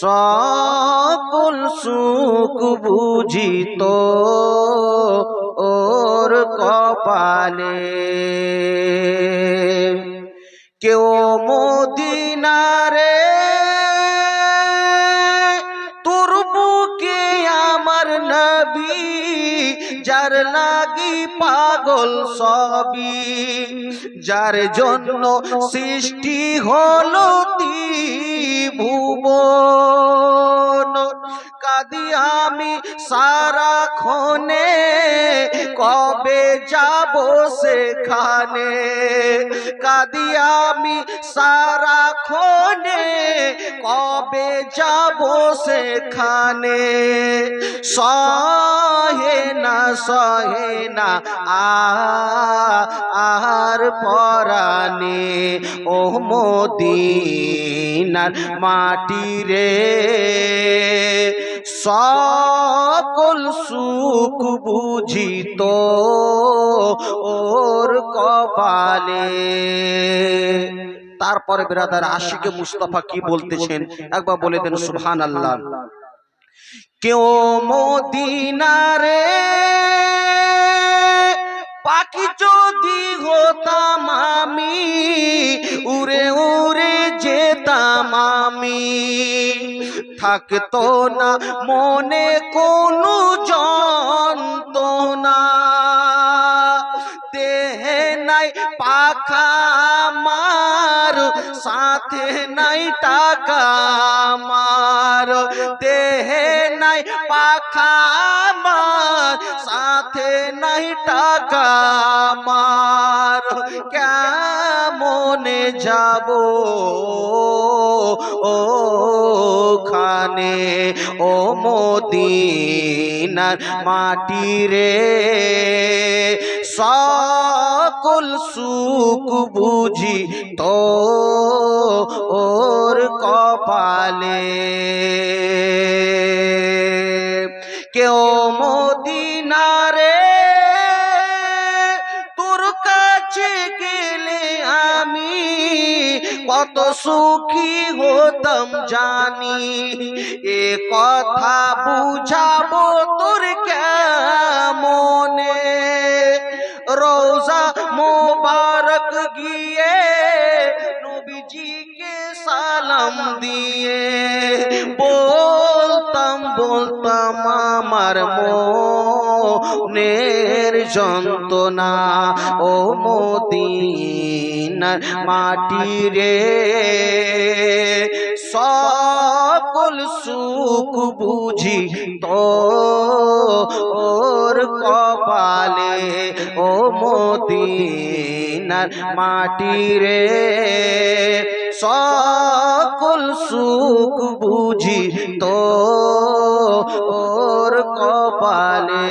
সকল সুখ বুঝিত ওর কপালে। কেউ মদিনারে তোর বুকে আমার নবী যার লাগি পাগল সবই, যার জন্য সৃষ্টি হলো ভুবন কাদি আমি সারা ক্ষণে কবে যাব সেখানে? কাদি আমি সারা ক্ষণে কবে যাব সেখানে? সহে না সহে না, আর পরানে ও মদিনার মাটি রে। সকল সুখ বুঝিত ওর কপালে। তারপরে বেরাদার আশিকে মুস্তফা কি বলতেছেন? একবার বলে দেন সুহান আল্লাহ কেউ মদিনারে পাখি যদি হতাম আমি, উড়ে উড়ে যেতাম আমি। থাকতো না মনে কোনো যন্ত্রণা। পাখা মার, সাথে নাই টাকা মার, দেহে নাই পাখা মার, সাথে নাই টাকা মার। কেমনে যাব? ও খানে, ও মদিনার মাটি রে। সকল সুখ বুঝি তো ওর কপালে। কেউ মদিনারে তোর কাছে গেলে আমি কত সুখী হতাম জানি। এ কথা বুঝাবো মোবারক গিয়ে নবীজিকে সালাম দিয়ে বলতাম বলতাম, আমার মনের যন্ত্রণা, ও মদিনার মাটি রে। সকল সুখ বুঝি তো ওর কপালে, ও মদিনার মাটি রে সকল সুখ বুঝি তো ওর কপালে।